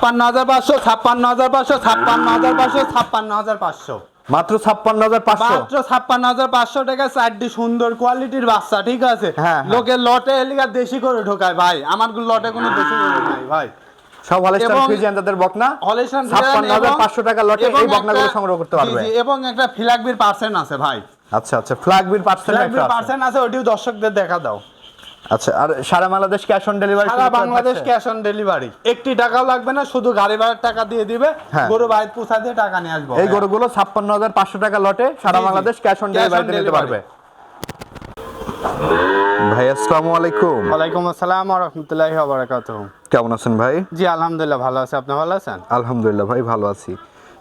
ছাপ্পান্ন হাজার পাঁচশো ছাপ্পান্ন হাজার পাঁচশো ছাপ্পান্ন হাজার পাঁচশো ছাপ্পান্ন হাজার পাঁচশো। মাত্র ছাপ্পান্ন হাজার পাঁচশো? মাত্র ছাপ্পান্ন হাজার পাঁচশো টাকা চারটি সুন্দর কোয়ালিটির বাচ্চা ঠিক আছে? হ্যাঁ, হ্যাঁ। লটে এলিগা দেশি করে ঢোকায় ভাই। আমার লটে কোনো দেশি করে নাই ভাই। সব হলস্টার তাদের বকনা? হাজার পাঁচশো টাকা লটে এই বকনাগুলো সংগ্রহ করতে পারবে। এবং একটা ফিলাকবির পার্সেন্ট আছে ভাই। আচ্ছা আচ্ছা ফ্ল্যাগ বিল পার্সেন্ট ফিলাকবির পার্সেন্ট আছে ওটিও দর্শকদের দেখা দাও। আচ্ছা আর সারা বাংলাদেশ ক্যাশ অন ডেলিভারি সারা বাংলাদেশ ক্যাশ অন ডেলিভারি একটি টাকাও লাগবে না শুধু গাড়ি ভাড়ার টাকা দিয়ে দিবে। হ্যাঁ। গরু বাইর দিয়ে টাকা নিয়ে আসব। এই গরুগুলো ছাপ্পান্ন হাজার পাঁচশো টাকা লটে সারা। বাংলাদেশ ক্যাশ অন on নিতে পারবে। ভাই আসসালামু আলাইকুম। ওয়ালাইকুম আসসালাম ওয়া রাহমাতুল্লাহি ওয়া বারাকাতুহু। কেমন আছেন ভাই? জি আলহামদুলিল্লাহ ভালো আছি। আপনি ভালো আছেন? আলহামদুলিল্লাহ ভাই ভালো আছি।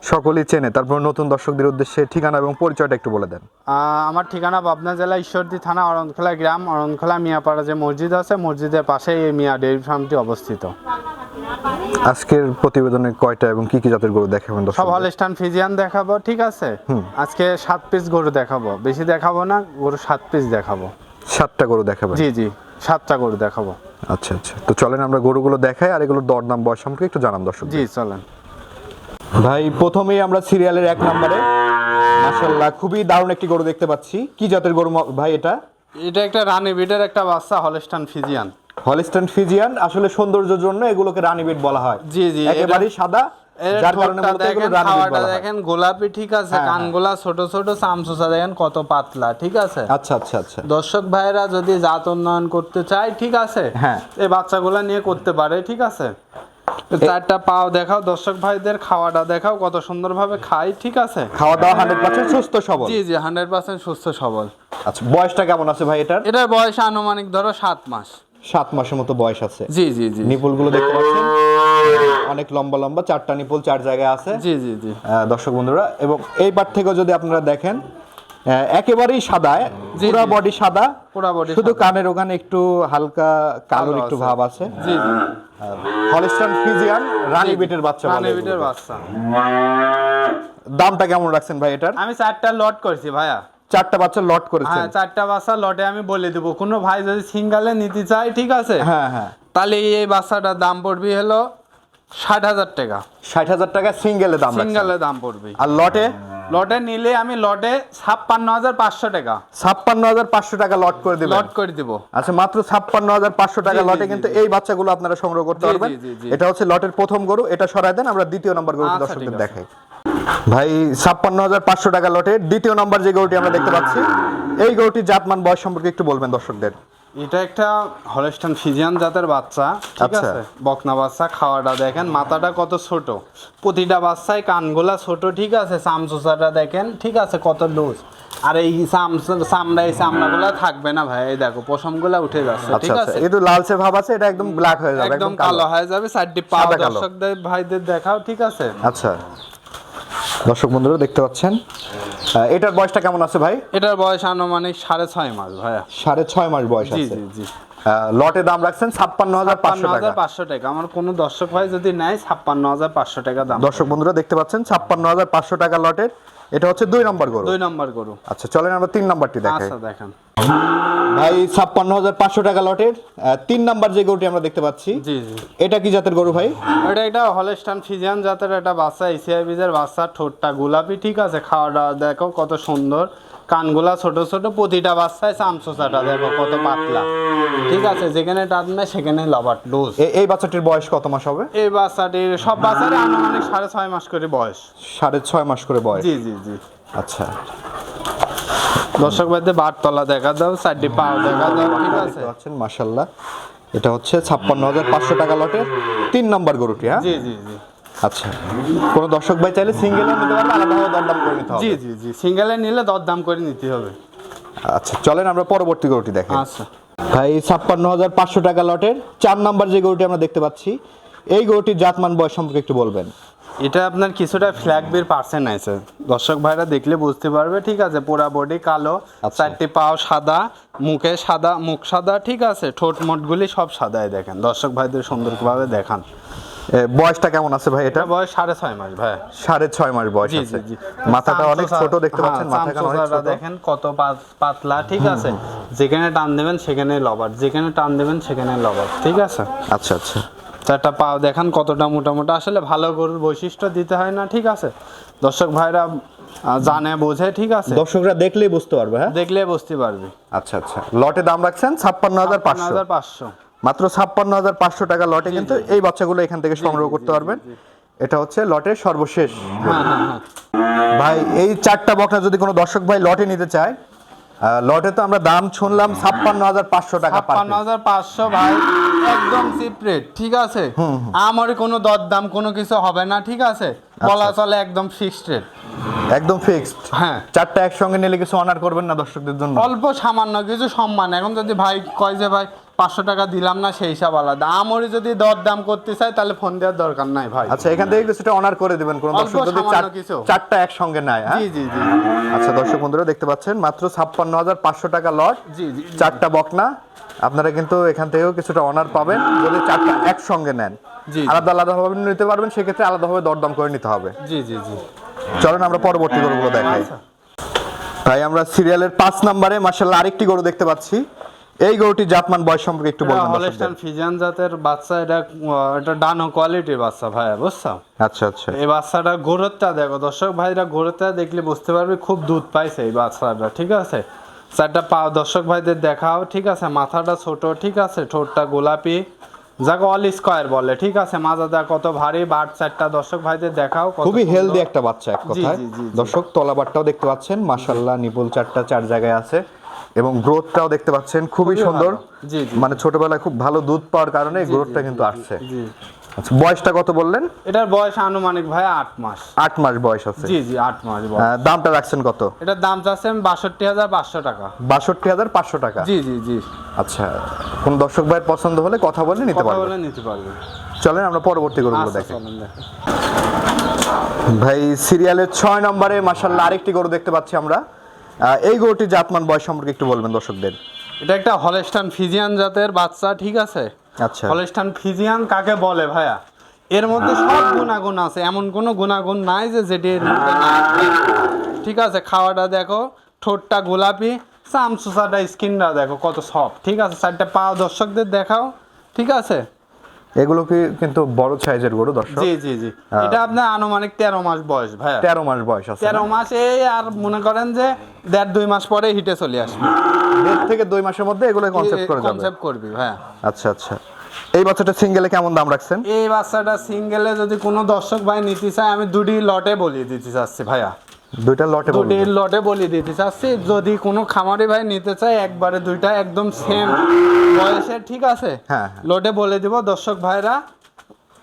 সকলেই চেনে। তারপর নতুন দর্শকদের উদ্দেশ্যে ঠিকানা এবং পরিচয়টা একটু বলে দেন। আমার ঠিকানা পাবনা জেলা ঈশ্বরদী থানা অরণখোলা গ্রাম। অরণখোলা মিয়াপাড়া যে মসজিদ আছে মসজিদের পাশেই এই মিয়া ডেয়ারি ফার্মটি অবস্থিত। আজকের প্রতিবেদনে কয়টা এবং কি কি জাতের গরু দেখাবেন সব হলস্টান ফিজিয়ান দেখাবো ঠিক আছে? আজকে সাত পিস গরু দেখাবো। বেশি দেখাবো না গরু সাত পিস দেখাবো। সাতটা গরু দেখাবেন? জি জি সাতটা গরু দেখাবো। আচ্ছা আচ্ছা। তো চলেন আমরা গরুগুলো দেখাই আর এগুলোর দরদাম বয়স সম্পর্কে একটু জানান দর্শক জি চলেন। ভাই প্রথমেই আমরা সিরিয়ালের এক নম্বরে মাশাল্লাহ খুবই দারুণ একটি গরু দেখতে পাচ্ছি। কি জাতের গরু ভাই এটা? এটা একটা রানী বিটের একটা বাচ্চা হলস্টান ফিজিয়ান হলিস্টান ফিজিয়ান আসলে সৌন্দর্যের জন্য এগুলোকে রানীবিট বলা হয়। জি, জি, একেবারেই সাদা যার কারণে দেখেন হয়। দেখেন গোলাপি ঠিক আছে হ্যাঁ। ছোট ছোট চামচুচা দেখেন কত পাতলা ঠিক আছে? আচ্ছা আচ্ছা আচ্ছা। দর্শক ভাইরা যদি জাত উন্নয়ন করতে চায় ঠিক আছে হ্যাঁ। এই বাচ্চাগুলা নিয়ে করতে পারে ঠিক আছে? চারটা পাও দেখাও দর্শক ভাইদের খাওয়াটা দেখাও কত সুন্দরভাবে খাই ঠিক আছে? খাওয়া দাওয়া হান্ড্রেড পার্সেন্ট সুস্থ সবল। জি জি হান্ড্রেড পার্সেন্ট সুস্থ সবল। আচ্ছা বয়সটা কেমন আছে ভাই এটার? এটার বয়স আনুমানিক ধরো সাত মাস। সাত মাসের মতো বয়স আছে। জি জি জি। নিপুলগুলো দেখতে পাচ্ছেন? অনেক লম্বা লম্বা চারটা নিপুল চার জায়গায় আছে। জি জি জি। দর্শক বন্ধুরা এবং এই পার থেকেও যদি আপনারা দেখেন একেবারেই সাদা পুরো বডি সাদা। পুরা body শুধু কানের ওখানে একটু হালকা কালোর কালো একটু ভাব আছে। জি জি। হলিস্টান ফিজিয়ান রানী বিটের বাচ্চা রানী বিটের বাচ্চা। দামটা কেমন রাখছেন ভাই এটার? আমি চারটা লট করছি ভাইয়া। চারটা বাচ্চা লট করেছেন। হ্যাঁ চারটা বাচ্চা লটে আমি বলে দেবো। কোনো ভাই যদি সিঙ্গালে নিতে চায় ঠিক আছে? হ্যাঁ হ্যাঁ। তাহলে এই বাচ্চাটার দাম পড়বে হলো ষাট হাজার টাকা। ষাট হাজার টাকা সিঙ্গেলে দাম সিঙ্গেলে দাম পড়বে। আর লটে লটে নিলে আমি লটে ছাপ্পান্ন হাজার পাঁচশো টাকা। ছাপ্পান্ন হাজার পাঁচশো টাকা লট করে দিবেন। লট করে দিব। আচ্ছা মাত্র ছাপ্পান্ন হাজার পাঁচশো টাকা লটে কিন্তু। এই বাচ্চাগুলো আপনারা সংগ্রহ করতে পারবেন। এটা হচ্ছে লটের প্রথম গরু এটা সরাই দেন আমরা দ্বিতীয় নম্বর গরু আচ্ছা, দর্শকদের দেখাই। ভাই ছাপ্পান্ন হাজার পাঁচশো টাকা লটে দ্বিতীয় নম্বর যে গরুটি আমরা দেখতে পাচ্ছি এই গরুটির জাতমান বয়স সম্পর্কে একটু বলবেন দর্শকদের। এটা একটা হলস্টান ফিজিয়ান জাতের বাচ্চা ঠিক আচ্ছা। আছে? বকনা বাচ্চা খাওয়াটা দেখেন মাথাটা কত ছোট। প্রতিটা বাচ্চায় কানগুলা ছোট ঠিক আছে? চামচুচাটা দেখেন ঠিক আছে? কত লুজ। আর এই চাম- চামড়া এই চামড়াগুলা থাকবে না ভাই এই দেখো পশমগুলা উঠে যাচ্ছে আচ্ছা ঠিক আচ্ছা। আছে? একটু লালচে ভাব আছে এটা একদম ব্ল্যাক হয়ে যাবে একদম কালো হয়ে যাবে চারটি পা। দর্শকদের ভাইদের দেখাও ঠিক আছে? আচ্ছা। দর্শক বন্ধুরা দেখতে পাচ্ছেন? এটার বয়সটা কেমন আছে ভাই? এটার বয়স আনুমানিক সাড়ে ছয় মাস ভাইয়া। সাড়ে ছয় মাস বয়স আছে। জি জি। লটে দাম রাখছেন ছাপ্পান্ন হাজার পাঁচশো টাকা। আমার কোনো দর্শক ভাই যদি নেয় ছাপ্পান্ন হাজার পাঁচশো টাকা দাম। দর্শক বন্ধুরা দেখতে পাচ্ছেন ছাপ্পান্ন হাজার পাঁচশো টাকা লটের। এটা হচ্ছে দুই নম্বর গরু। দুই নম্বর গরু। আচ্ছা চলেন আমরা তিন নম্বরটি দেখাই। আচ্ছা দেখেন। ভাই ছাপ্পান্ন হাজার পাঁচশো টাকা লটের। তিন নাম্বার যে গরুটি আমরা দেখতে পাচ্ছি জি জি। এটা কি জাতের গরু ভাই? এটা একটা হলস্টান ফিজিয়ান জাতের একটা বাচ্চা এসিআই বীজের বাচ্চা ঠোঁটটা গোলাপি ঠিক আছে? খাওয়া দাওয়া দেখো কত সুন্দর। কানগুলা ছোট ছোট প্রতিটা বাচ্চায় চামচোচাটা দেখো কত পাতলা। ঠিক আছে যেখানে টানবে সেখানে লবাট লুজ। এ- এই বাচ্চাটির বয়স কত মাস হবে? এই বাচ্চাটির সব বাচ্চারই আনুমানিক সাড়ে ছয় মাস করে বয়স। সাড়ে ছয় মাস করে বয়স। জি জি জি। আচ্ছা। দর্শক ভাইদের বারতলা দেখা দাও চারটি পাও দেখা দাও ঠিক আছে। মাসাল্লাহ এটা হচ্ছে ছাপ্পান্ন হাজার পাঁচশো টাকা লটের তিন নম্বর গরুটি হ্যাঁ? জি জি জি। আচ্ছা। কোনো দর্শক ভাই চাইলে সিঙ্গেলও নিতে পারবে আলাদাভাবে দরদাম করে নিতে হবে। জি জি জি। সিঙ্গেলে নিলে দরদাম করে নিতে হবে। আচ্ছা চলেন আমরা পরবর্তী গরুটি দেখি। আচ্ছা। ভাই ছাপ্পান্ন হাজার পাঁচশো টাকা লটের চার নাম্বার যে গরুটি আমরা দেখতে পাচ্ছি এই গরুটির জাতমান বয়স সম্পর্কে একটু বলবেন। এটা আপনার কিছুটা ফ্ল্যাগ বির পার্সেন্ট আছে। দর্শক ভাইরা দেখলে বুঝতে পারবে ঠিক আছে পুরা বডি কালো আচ্ছা। চারটি পাও সাদা মুখে সাদা মুখ সাদা ঠিক আছে ঠোঁট মোটগুলি সব সাদাই দেখেন। দর্শক ভাইদের সুন্দরভাবে দেখান। বয়সটা কেমন আছে ভাই এটা? বয়স সাড়ে ছয় মাস ভাই। সাড়ে ছয় মাস বয়স আছে। মাথাটা অনেক ছোট দেখতে পাচ্ছেন হ্যাঁ, অনেক ছোট। দেখেন কত পাত- পাতলা ঠিক আছে? যেখানে টান দেবেন সেখানে লবার। যেখানে টান দেবেন সেখানে লবার ঠিক আছে? আচ্ছা আচ্ছা। চারটা পাও দেখান কতটা মোটামুটি। আসলে ভালো গরুর বৈশিষ্ট্য দিতে হয় না ঠিক আছে? দর্শক ভাইরা জানে বোঝে ঠিক আছে? দর্শকরা দেখলেই বুঝতে পারবে হ্যাঁ? দেখলে বুঝতে পারবে। আচ্ছা আচ্ছা। লটে দাম রাখছেন ছাপ্পান্ন হাজার পাঁচশো। হাজার পাঁচশো। মাত্র ছাপ্পান্ন হাজার পাঁচশো টাকা লটে কিন্তু এই বাচ্চাগুলো এখান থেকে সংগ্রহ করতে পারবেন। এটা হচ্ছে লটের সর্বশেষ। হ্যাঁ হ্যাঁ হ্যাঁ। ভাই এই চারটা বকনা যদি কোনো দর্শক ভাই লটে নিতে চায় লটে তো আমরা দাম শুনলাম ছাপ্পান্ন হাজার পাঁচশো টাকা ছাপ্পান্ন হাজার পাঁচশো ভাই একদম চিপ রেট ঠিক আছে? আমার কোনো দরদাম কোনো কিছু হবে না ঠিক আছে? বলা চলে একদম ফিক্সড রেট একদম ফিক্সড হ্যাঁ। চারটা একসঙ্গে নিলে কিছু অনার করবেন না দর্শকদের জন্য? অল্প সামান্য কিছু সম্মান। এখন যদি ভাই কয় যে ভাই পাঁচশো টাকা দিলাম না সেই হিসাব আলাদা। আমারই যদি দরদাম করতে চাই তাহলে ফোন দেওয়ার দরকার নাই ভাই। আচ্ছা এখান থেকে কিছুটা অনার করে দিবেন কোন দর্শক যদি। চারটা একসঙ্গে নেয় হ্যাঁ? জি জি জি। আচ্ছা দর্শক বন্ধুরা দেখতে পাচ্ছেন মাত্র ছাপ্পান্ন হাজার পাঁচশো টাকা লট। জি জি চারটা বকনা আপনারা কিন্তু এখান থেকেও কিছুটা অনার পাবেন যদি চারটা একসঙ্গে নেন। জি। আলাদা আলাদাভাবে নিতে পারবেন সেক্ষেত্রে আলাদাভাবে দরদাম করে নিতে হবে। জি জি জি। চলেন আমরা পরবর্তী গরুগুলো দেখাই। আচ্ছা। তাই আমরা সিরিয়ালের পাঁচ নম্বরে মার্শাল্লাহ আরেকটি গরু দেখতে পাচ্ছি। এই গরুটি জাতমান বয়স সম্পর্কে একটু বলবেন দর্শকদের। ফিজিয়ান জাতের বাচ্চা এটা এটা ডানো কোয়ালিটির বাচ্চা ভাই বুঝছ? আচ্ছা আচ্ছা। এই বাচ্চাটা গোরতটা দেখো দর্শক ভাইরা গোরতটা দেখলে বুঝতে পারবে খুব দুধ পাইছে এই বাচ্চাটা ঠিক আছে? চারটা পা দর্শক ভাইদের দেখাও ঠিক আছে? মাথাটা ছোট ঠিক আছে? ঠোঁটটা গোলাপি যাকে অল স্কোয়ার বলে ঠিক আছে? মাজাদা কত ভারী বাট চারটা দর্শক ভাইদের দেখাও কত খুবই হেলদি একটা বাচ্চা এক কথায়। দর্শক তলাবারটাও দেখতে পাচ্ছেন মাশাল্লাহ নিপুল চারটা চার জায়গায় আছে। এবং গ্রোথটাও দেখতে পাচ্ছেন খুবই সুন্দর। মানে ছোটবেলায় খুব ভালো দুধ পাওয়ার কারণে গ্রোথটা কিন্তু আসছে। আচ্ছা বয়সটা কত বললেন? এটার বয়স আনুমানিক ভাই আট মাস। আট মাস বয়স আছে। জি জি আট মাস বয়স। দামটা রাখছেন কত? এটার দাম চাচ্ছে বাষট্টি হাজার পাঁচশো টাকা। বাষট্টি হাজার পাঁচশো টাকা? জি জি জি। আচ্ছা কোন দর্শক ভাইয়ের পছন্দ হলে কথা বলে নিতে কথা পারবেন। বলে নিতে পারবে চলেন আমরা পরবর্তী গরুগুলো আচ্ছা দেখি। দেখেন। ভাই সিরিয়ালের ছয় নম্বরে মাসাল্লাহ আরেকটি গরু দেখতে পাচ্ছি আমরা। এই গরুটি জাতমান বয়স সম্পর্কে একটু বলবেন দর্শকদের। এটা একটা হলেস্টান ফিজিয়ান জাতের বাচ্চা ঠিক আছে? আচ্ছা। হলেস্টান ফিজিয়ান কাকে বলে ভাইয়া? এর মধ্যে সব গুণাগুণ আছে এমন কোনো গুণাগুণ নাই যে যেটি ঠিক আছে খাওয়াটা দেখো ঠোঁটটা গোলাপি চামচুসাটা স্কিনটা দেখো কত সফট। ঠিক আছে চারটা পা দর্শকদের দেখাও ঠিক আছে? এগুলো কি কিন্তু বড় সাইজের গরু দর্শক? জি জি জি। এটা আপনার আনুমানিক তেরো মাস বয়স ভাইয়া। তেরো মাস বয়স আছে তেরো মাস এই আর মনে করেন যে দেড় দুই মাস পরে হিটে চলে আসবে। দেড় থেকে দুই মাসের মধ্যে এগুলো কনসেপ্ট করে যাবে। কনসেপ্ট করবি ভাইয়া। আচ্ছা আচ্ছা। এই বাচ্চাটা সিঙ্গেলে কেমন দাম রাখছেন? এই বাচ্চাটা সিঙ্গেলে যদি কোনো দর্শক ভাই নিতে চায় আমি দুটি লটে বলিয়ে দিতে চাচ্ছি ভাইয়া। দুইটা লটে বলুন লটে বলিয়ে দিতে চাচ্ছি যদি কোনো খামারি ভাই নিতে চায় একবারে দুইটা একদম সেম বয়সে ঠিক আছে? হ্যাঁ, হ্যাঁ। লটে বলে দিব দর্শক ভাইরা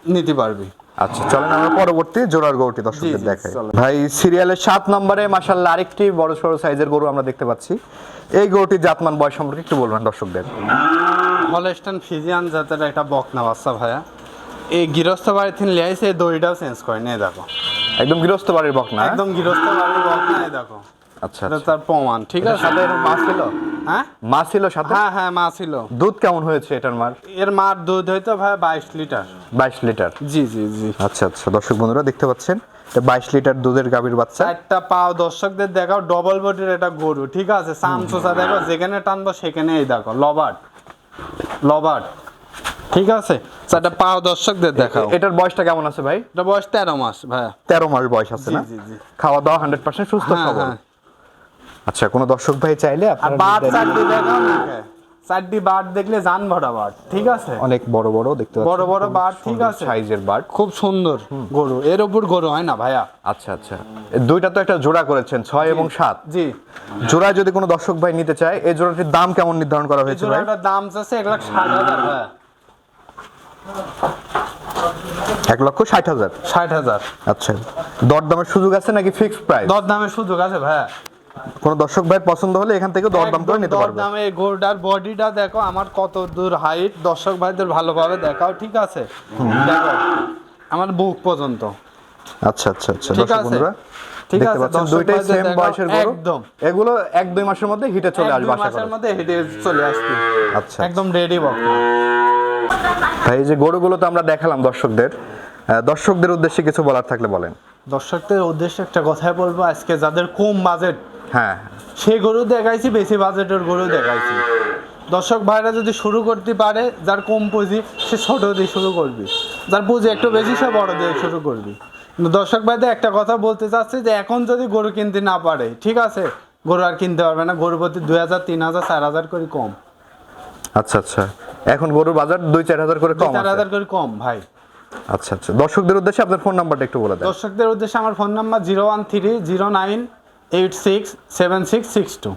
নিতে পারবি। আচ্ছা চলেন আমরা পরবর্তী জোড়ার গরুটি দর্শকদের দেখাই। ভাই সিরিয়ালের সাত নম্বরে মাসাল্লাহ আরেকটি বড় সড়ো সাইজের গরু আমরা দেখতে পাচ্ছি। এই গরুটির জাতমান বয়স সম্পর্কে একটু বলবেন দর্শকদের। হলস্টান ফিজিয়ান জাতের একটা বকনা বাচ্চা ভাইয়া। এই গৃহস্থ বাড়ি থেকে লিয়াইছে এই দড়িটাও চেঞ্জ করে নিয়ে দেখো। একদম গৃহস্থ বাড়ির বকনা হ্যাঁ? একদম গৃহস্থ বাড়ির বকনা এই দেখো। আচ্ছা এটা আচ্ছা। তার প্রমাণ ঠিক আছে? সাথে মা ছিল? হ্যাঁ? মা ছিল সাথে? হ্যাঁ হ্যাঁ মা ছিল। দুধ কেমন হয়েছে এটার মার? এর মার দুধ হইতো ভাই বাইশ লিটার। বাইশ লিটার? জি জি জি। আচ্ছা আচ্ছা দর্শক বন্ধুরা দেখতে পাচ্ছেন এটা বাইশ লিটার দুধের গাভীর বাচ্চা। একটা পাও দর্শকদের দেখাও ডবল বডির একটা গরু ঠিক আছে? সামসোসা দেখো যেখানে টানবো সেখানে এই দেখো লবার্ট লবার্ট ঠিক আছে? চারটা পাও দর্শকদের দেখাও। এটার বয়সটা কেমন আছে ভাই? এটা বয়স তেরো মাস ভাইয়া। তেরো মাস বয়স আছে না? খাওয়া দাওয়া হান্ড্রেড পার্সেন্ট সুস্থ হ্যাঁ সবল। হ্যাঁ। আচ্ছা কোনো দর্শক ভাই চাইলে আপনারা চারটি চারটি দেখলে জান ভরা বাট ঠিক আছে? অনেক বড় বড় দেখতে বড় বড় বাট ঠিক আছে। সাইজের বাট। খুব সুন্দর গরু এর উপর গরু হয় না ভাইয়া। আচ্ছা আচ্ছা। দুইটা তো একটা জোড়া করেছেন ছয় এবং সাত। জি। জোড়ায় যদি কোনো দর্শক ভাই নিতে চায় এই জোড়াটির দাম কেমন নির্ধারণ করা হয়েছে ভাই? জোড়াটার দাম চাচ্ছে এক লাখ ষাট হাজার এক লক্ষ ষাট হাজার? ষাট হাজার। আচ্ছা। দরদামের সুযোগ আছে নাকি ফিক্সড প্রাইস দরদামের সুযোগ আছে ভাইয়া। কোনো দর্শক ভাই পছন্দ হলে এখান থেকে দরদাম করে নিতে পারবে। দরদামে গোলটার বডিটা দেখো আমার কত দূর হাইট দর্শক ভাইদের ভালোভাবে দেখাও ঠিক আছে? দেখো আমার বুক পর্যন্ত। আচ্ছা আচ্ছা আচ্ছা। ঠিক দর্শক আছে। বন্ধুরা ঠিক আছে, দুইটাই সেম বয়সের গরু। একদম। এগুলো এক দুই মাসের মধ্যে হিটে চলে এক আসবে দুই আশা মাসের মধ্যে হেঁটে চলে আসবে। আচ্ছা একদম রেডি বক ভাই এই যে গরুগুলো তো আমরা দেখালাম দর্শকদের দর্শকদের উদ্দেশ্যে কিছু বলার থাকলে বলেন। দর্শকদের উদ্দেশ্যে একটা কথাই বলব আজকে যাদের কম বাজেট হ্যাঁ। সেই গরু দেখাইছি বেশি বাজেটের গরু দেখাইছি। দর্শক ভাইরা যদি শুরু করতে পারে যার কম পুঁজি সে ছোট দিয়ে শুরু করবি। যার পুঁজি একটু বেশি সে বড় দিয়ে শুরু করবি। কিন্তু দর্শক ভাইদের একটা কথা বলতে চাচ্ছি যে এখন যদি গরু কিনতে না পারে ঠিক আছে গরু আর কিনতে পারবে না গরু প্রতি দুই হাজার তিন হাজার চার হাজার করে কম। আচ্ছা আচ্ছা। এখন গরুর বাজার দুই চার হাজার করে কম চার হাজার করে কম ভাই। আচ্ছা আচ্ছা। দর্শকদের উদ্দেশ্যে আপনার ফোন নাম্বারটা একটু বলে দেন। দর্শকদের উদ্দেশ্যে আমার phone number zero one three zero nine eight six seven six six two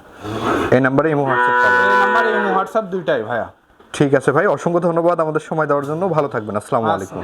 এই নাম্বারে ইমো হোয়াটসঅ্যাপ এই নাম্বারে এই হোয়াটসঅ্যাপ দুইটাই ভাইয়া। ঠিক আছে ভাই। অসংখ্য ধন্যবাদ আমাদের সময় দেওয়ার জন্য। ভালো থাকবেন। আসসালামু আলাইকুম।